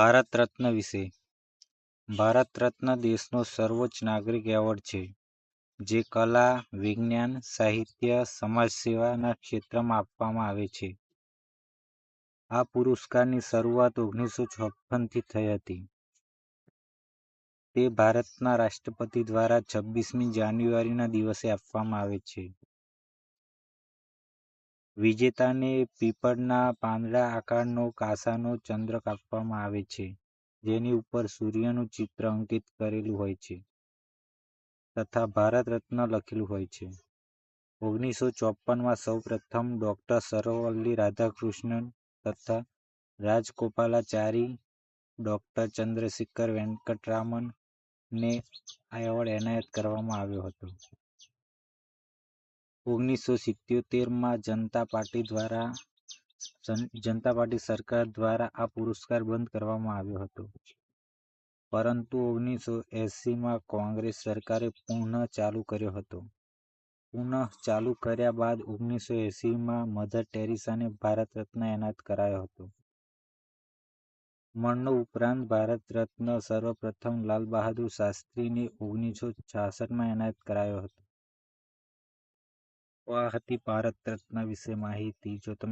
ભારત રત્ન વિશે ભારત રત્ન દેશનો સર્વોચ્ચ નાગરિક એવોર્ડ છે જે કલા, વિજ્ઞાન, સાહિત્ય, સમાજસેવાના ક્ષેત્રમાં આપવામાં આવે છે. આ પુરસ્કારની શરૂઆત ઓગણીસો છપ્પનથી થઈ હતી. તે ભારતના રાષ્ટ્રપતિ દ્વારા છવ્વીસમી જાન્યુઆરીના દિવસે આપવામાં આવે છે. વિજેતાને પીપળના પાંદડા આકારનો કાંસાનો ચંદ્રક આપવામાં આવે છે જેની ઉપર સૂર્યનું ચિત્ર અંકિત કરેલું હોય છે તથા ભારત રત્ન લખેલું હોય છે. ઓગણીસો ચોપનમાં સૌપ્રથમ ડૉક્ટર સર્વપલ્લી રાધાકૃષ્ણન તથા રાજગોપાલાચારી, ડૉક્ટર ચંદ્રશેખર વેંકટ રામન ને આ એવોર્ડ એનાયત કરવામાં આવ્યો હતો. ઓગણીસો સિત્યોતેરમાં જનતા પાર્ટી દ્વારા જનતા પાર્ટી સરકાર દ્વારા આ પુરસ્કાર બંધ કરવામાં આવ્યો હતો પરંતુ ઓગણીસો એંસીમાં કોંગ્રેસ સરકારે પુનઃ ચાલુ કર્યો હતો. પુનઃ ચાલુ કર્યા બાદ ઓગણીસો એંસીમાં મધર ટેરેસાને ભારત રત્ન એનાયત કરાયો હતો. મરણો ઉપરાંત ભારત રત્ન સર્વપ્રથમ લાલ બહાદુર શાસ્ત્રીને ઓગણીસો છાસઠમાં એનાયત કરાયો હતો. તો આ હતી ભારત રત્ન વિશે માહિતી. જો તમને